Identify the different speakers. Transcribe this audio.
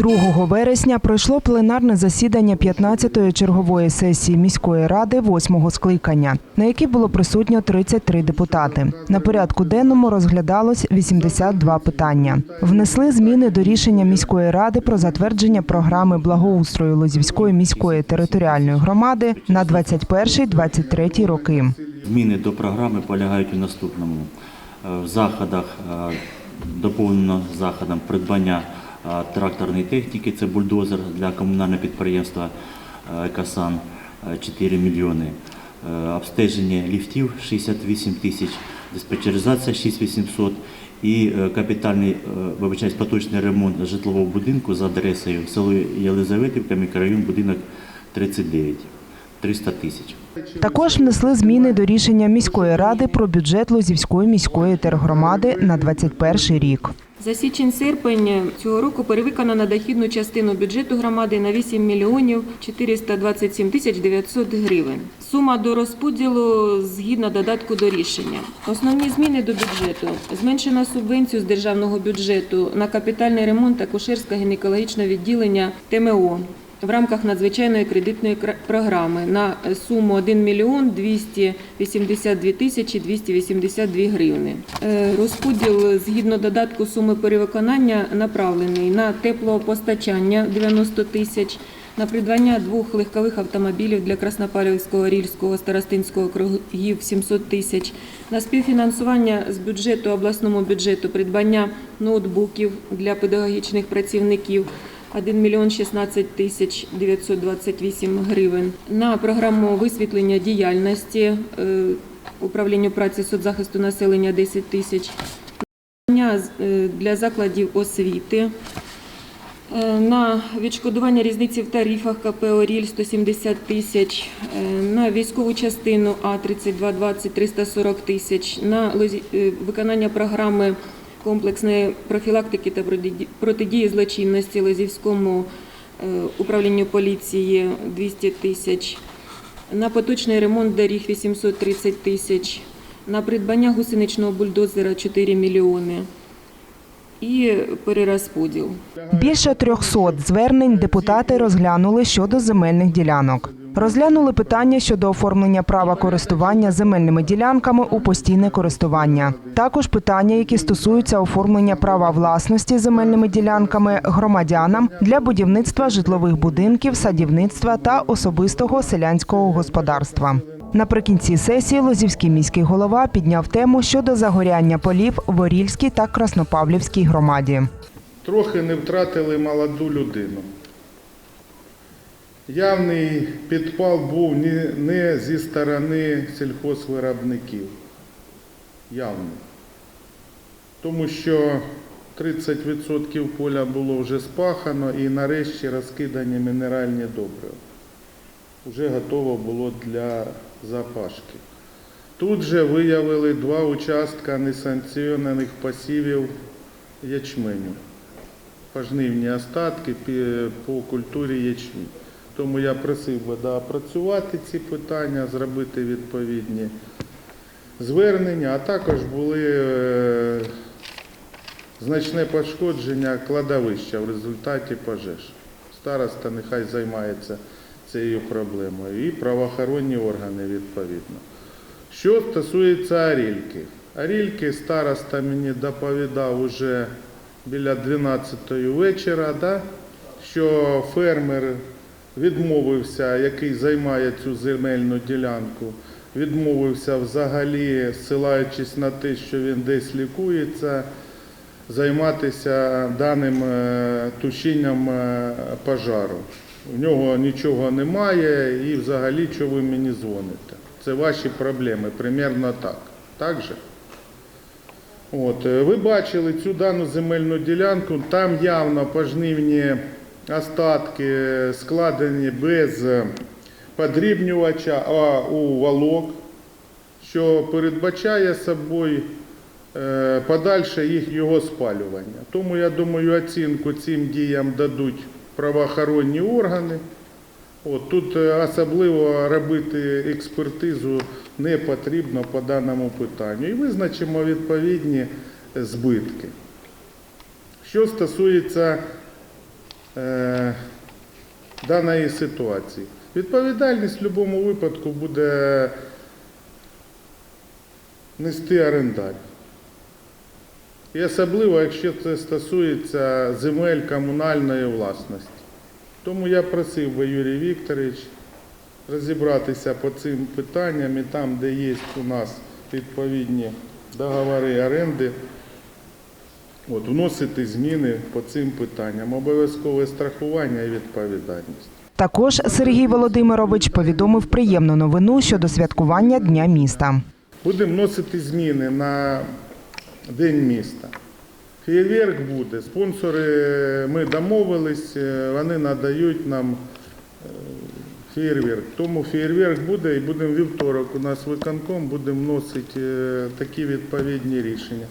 Speaker 1: 2 вересня пройшло пленарне засідання 15-ї чергової сесії міської ради 8-го скликання, на якій було присутньо 33 депутати. На порядку денному розглядалось 82 питання. Внесли зміни до рішення міської ради про затвердження програми благоустрою Лозівської міської територіальної громади на 21-23 роки.
Speaker 2: Зміни до програми полягають у наступному. Е, В заходах е, доповнено заходом придбання тракторної техніки, це бульдозер для комунального підприємства е, «Екосан» е, 4 мільйони, Е, обстеження ліфтів 68 тисяч, диспетчеризація 6800 і е, капітальний, е, вибачаюсь, поточний ремонт житлового будинку за адресою село Єлизаветівка, мікрорайон, будинок 39, 300 тисяч.
Speaker 1: Також внесли зміни до рішення міської ради про бюджет Лозівської міської тергромади на 21 рік.
Speaker 3: За січень-серпень цього року перевиконано на дохідну частину бюджету громади на 8 мільйонів 427 тисяч 900 гривень. Сума до розподілу згідно додатку до рішення. Основні зміни до бюджету. Зменшено субвенцію з державного бюджету на капітальний ремонт акушерського гінекологічного відділення ТМО в рамках надзвичайної кредитної програми на суму 1 мільйон 282 тисячі 282 гривни. Е, Розподіл згідно додатку суми перевиконання направлений на теплопостачання 90 тисяч, на придбання двох легкових автомобілів для Краснопалівського, Рільського, Старостинського округів 700 тисяч, на співфінансування з бюджету обласному бюджету придбання ноутбуків для педагогічних працівників 1 мільйон 16 тисяч 928 гривень. На програму висвітлення діяльності е, управлінню праці соцзахисту населення 10 тисяч. Е, для закладів освіти. Е, На відшкодування різниці в тарифах КП «Оріль» 170 тисяч, на військову частину А3220 340 тисяч, на виконання програми комплексної профілактики та протидії злочинності Лозівському е, управлінню поліції 200 тисяч, на поточний ремонт доріг 830 тисяч, на придбання гусеничного бульдозера 4 мільйони і перерозподіл.
Speaker 1: Більше 300 звернень депутати розглянули щодо земельних ділянок. Розглянули питання щодо оформлення права користування земельними ділянками у постійне користування. Також питання, які стосуються оформлення права власності земельними ділянками громадянам для будівництва житлових будинків, садівництва та особистого селянського господарства. Наприкінці сесії Лозівський міський голова підняв тему щодо загоряння полів в Орільській та Краснопавлівській громаді.
Speaker 4: трохи не втратили молоду людину. Явний підпал був не, зі сторони сільхозвиробників. Явний. Тому що 30% поля було вже спахано і нарешті розкидані мінеральні добрива. Вже готово було для запашки. Тут же виявили два участка несанкціонованих посівів ячменю пожнивні остатки по культурі ячмінь. Тому я просив би доопрацювати ці питання, зробити відповідні звернення, а також були е, значне пошкодження кладовища в результаті пожеж. Староста нехай займається цією проблемою і правоохоронні органи відповідно. Що стосується Арільки. Арільки староста мені доповідав уже біля 12-ї вечора, да, що фермер відмовився, який займає цю земельну ділянку, відмовився взагалі, ссилаючись на те, що він десь лікується, займатися даним е, тушінням е, пожару. В нього нічого немає і взагалі, що ви мені дзвоните. Це ваші проблеми, примерно так. Так же? От, е, ви бачили цю дану земельну ділянку, там явно пожнивні остатки складені без е, подрібнювача, а у волок, що передбачає собою е, подальше їх його спалювання. Тому я думаю, оцінку цим діям дадуть правоохоронні органи. От, тут е, особливо робити експертизу не потрібно по даному питанню. І визначимо відповідні збитки. Що стосується даної ситуації. Відповідальність в будь-якому випадку буде нести орендар. І особливо, якщо це стосується земель комунальної власності. Тому я просив би Юрій Вікторович розібратися по цим питанням і там, де є у нас відповідні договори оренди, от, вносити зміни по цим питанням. Обов'язкове страхування і відповідальність.
Speaker 1: Також Сергій Володимирович повідомив приємну новину щодо святкування Дня міста.
Speaker 4: Будемо вносити зміни на День міста. Феєрверк буде. Спонсори ми домовились, е, вони надають нам е. Тому феєрверк буде і будемо вівторок. У нас виконком будемо вносити е, такі відповідні рішення.